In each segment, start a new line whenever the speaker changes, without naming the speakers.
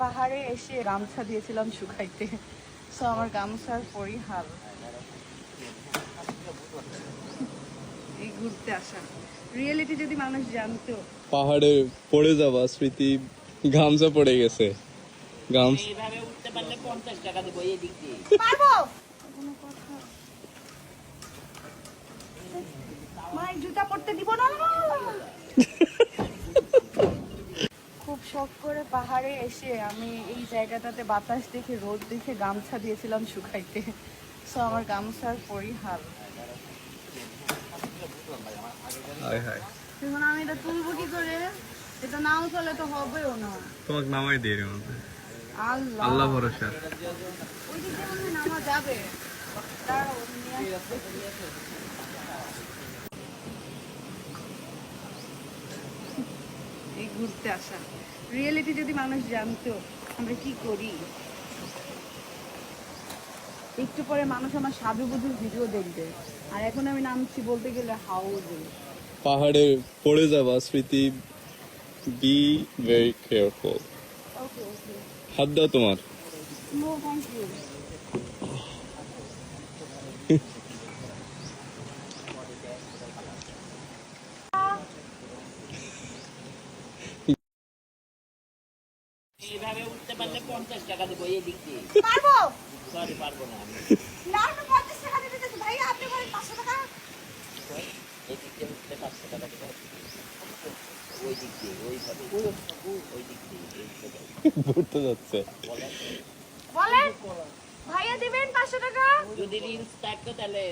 পাহাড়ে এসে গামছা দিয়েছিলাম শুকাইতে। সো আমার গামছার এই ঘুরতে আসা। রিয়েলিটি যদি মানুষ জানতো।
পাহাড়ে পড়ে যাবা স্মৃতি গামছা পড়ে গেছে। গামছা
এইভাবে উঠতে পারলে পঞ্চাশ টাকা দেবো এই দিক দিয়ে।
পারব? কোনো কথা। মাই জুতা পরতে দিব না শখ করে পাহাড়ে এসে আমি এই জায়গাটাতে বাতাস দেখে রোদ দেখে গামছা দিয়েছিলাম শুকাইতে। সো আমার গামছার
হায়
এখন আমি এটা তুলবো কি করে? এটা নাও চলে তো হবেও না।
তোমাকে নামাই দিয়ে
আল্লাহ।
আল্লাহ ভরসা।
ওই দিক দিয়ে নামা যাবে। দাঁড়াও, নিয়ে ঘুরতে আসা। রিয়েলিটি যদি মানুষ জানতো আমরা কি করি? একটু পরে মানুষ আমার সাধুবুধুর ভিডিও দেখবে। আর এখন আমি নামছি বলতে গেলে হাউজে
পাহাড়ে পড়ে যাবা স্মৃতি বি ভেরি কেয়ারফুল হাত দাও তোমার।
নো থ্যাংক ইউ
উঠতে পারলে পঞ্চাশ টাকা দেবো এই দিক দিয়ে।
পারব?
সরি পারব না আমি।
না আমি পঞ্চাশ টাকা দিতে ভাইয়া আপনি বলেন পাঁচশো টাকা।
এই দিক দিয়ে উঠতে পাঁচশো টাকা দেবো। ওই দিক দিয়ে ওইভাবে ওই দিক দিয়ে।
ঘুরতে যাচ্ছে।
বলেন। ভাইয়া দিবেন পাঁচশো টাকা?
যদি রিলস থাকতো তাহলে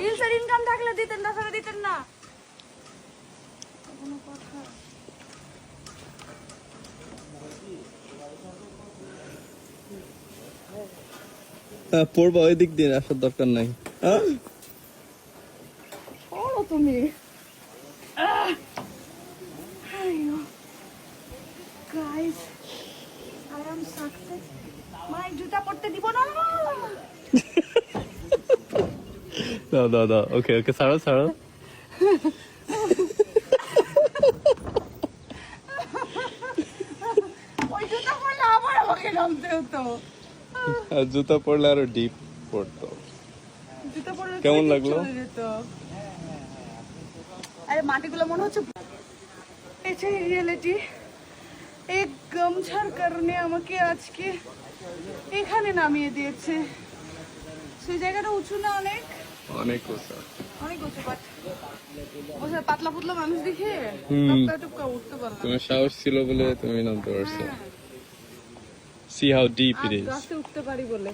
রিলসের ইনকাম থাকলে দিতেন তাছাড়া দিতেন না। কোনো কথা
পড়বা ওই দিক দিয়ে আসার দরকার নাই?
তুমি। জুতা দিব না।
দাও দাও ওকে ওকে
ওই জুতা পরলে আবার আমাকে নামতে হতো।
জুতা পরলে আরও ডিপ পড়তো। কেমন লাগল?
আরে মাটিগুলো মনে হচ্ছে এটাই রিয়েলিটি এই গামছার কারণে আমাকে আজকে এখানে নামিয়ে দিয়েছে। সেই জায়গাটা উঁচু না অনেক?
অনেক উঁচা।
অনেক উঁচু বাট পাতলা পুতলা মানুষ দেখে। টপকা টপকা উঠতে পারলাম।
তোমার সাহস ছিল বলে তুমি নামতে পারছ।
হ্যাঁ
how
deep
it is.
গাছে উঠতে পারি বলে।